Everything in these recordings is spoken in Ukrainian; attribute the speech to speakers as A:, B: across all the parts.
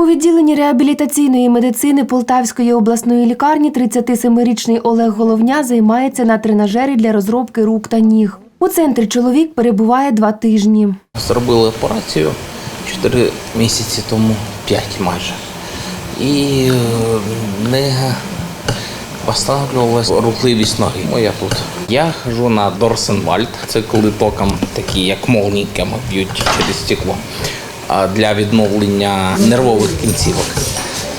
A: У відділенні реабілітаційної медицини Полтавської обласної лікарні 37-річний Олег Головня займається на тренажері для розробки рук та ніг. У центрі чоловік перебуває два тижні.
B: Зробили операцію 4 місяці тому, 5 майже. І е, не встановлювалася рухливість ноги. Ну, я тут. Я хожу на Дорсенвальд, це коли током такі, як молніками б'ють через стекло для відновлення нервових кінцівок.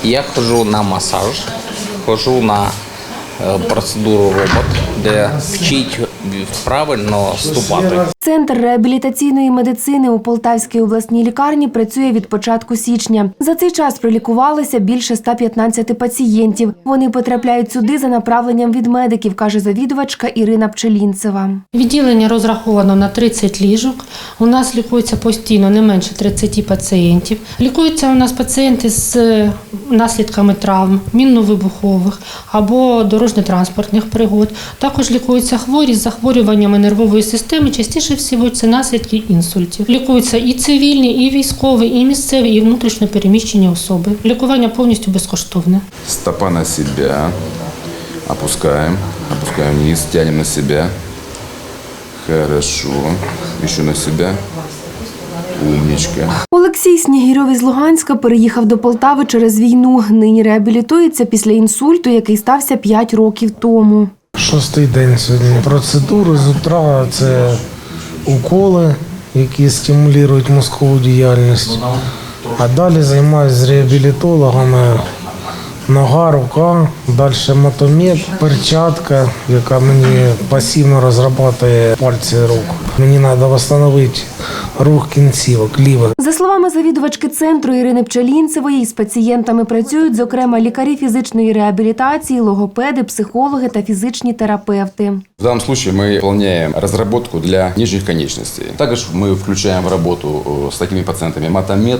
B: Я ходжу на масаж, ходжу на е, процедуру робот, де вчить правильно ступати.
A: Центр реабілітаційної медицини у Полтавській обласній лікарні працює від початку січня. За цей час пролікувалося більше 115 пацієнтів. Вони потрапляють сюди за направленням від медиків, каже завідувачка Ірина Пчелінцева.
C: Відділення розраховано на 30 ліжок. У нас лікується постійно не менше 30 пацієнтів. Лікуються у нас пацієнти з е, наслідками травм, мінно-вибухових або дорожньо-транспортних пригод. Також лікуються хворі з захворюваннями нервової системи. Частіше всього це наслідки інсультів. Лікуються і цивільні, і військові, і місцеві, і внутрішньо переміщені особи. Лікування повністю безкоштовне.
D: Стопа на себя. Опускаем. Опускаем вниз. Тянем на себя. Хорошо. Еще на себя. Умничка.
A: Олексій Снігірьов із Луганська переїхав до Полтави через війну. Нині реабілітується після інсульту, який стався 5 років тому.
E: Шостий день сьогодні. Процедури з утра це уколи, які стимулюють мозкову діяльність. А далі займаюся з реабілітологами. Нога, рука, далі мотомет, перчатка, яка мені пасивно розробляє пальці рук. Мені треба встановити рух кінцівок лівих.
A: За словами завідувачки центру Ірини Пчелінцевої, з пацієнтами працюють, зокрема, лікарі фізичної реабілітації, логопеди, психологи та фізичні терапевти.
D: В данном случае мы выполняем разработку для нижних конечностей. Также мы включаем в работу э, с такими пациентами мотомед.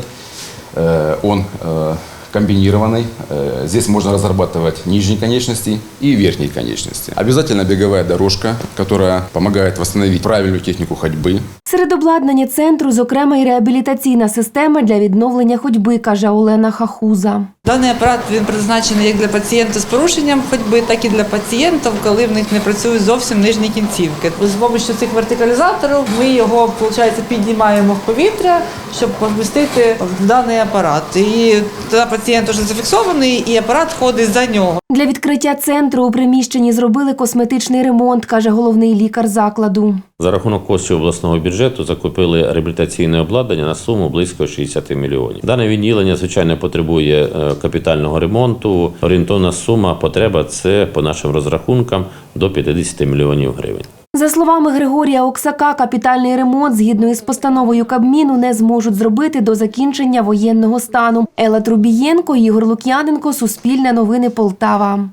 D: Э, Он э, комбинированный. Э, Здесь можно разрабатывать нижние конечности и верхние конечности. Обязательно беговая дорожка, которая помогает восстановить правильную технику ходьбы.
A: Серед обладнання центру, зокрема, і реабілітаційна система для відновлення ходьби, каже Олена Хахуза.
F: Даний апарат він призначений як для пацієнтів з порушенням ходьби, так і для пацієнтів, коли в них не працюють зовсім нижні кінцівки. З допомогою цих вертикалізаторів ми його виходить, піднімаємо в повітря, щоб помістити в даний апарат. І тоді пацієнт вже зафіксований, і апарат ходить за нього.
A: Для відкриття центру у приміщенні зробили косметичний ремонт, каже головний лікар закладу.
G: За рахунок коштів обласного бюджету закупили реабілітаційне обладнання на суму близько 60 мільйонів. Дане відділення, звичайно, потребує е, капітального ремонту. Орієнтовна сума потреба це по нашим розрахункам до 50 мільйонів гривень.
A: За словами Григорія Оксака, капітальний ремонт згідно із постановою Кабміну не зможуть зробити до закінчення воєнного стану. Елла Трубієнко, Ігор Лук'яненко, Суспільне новини Полтава.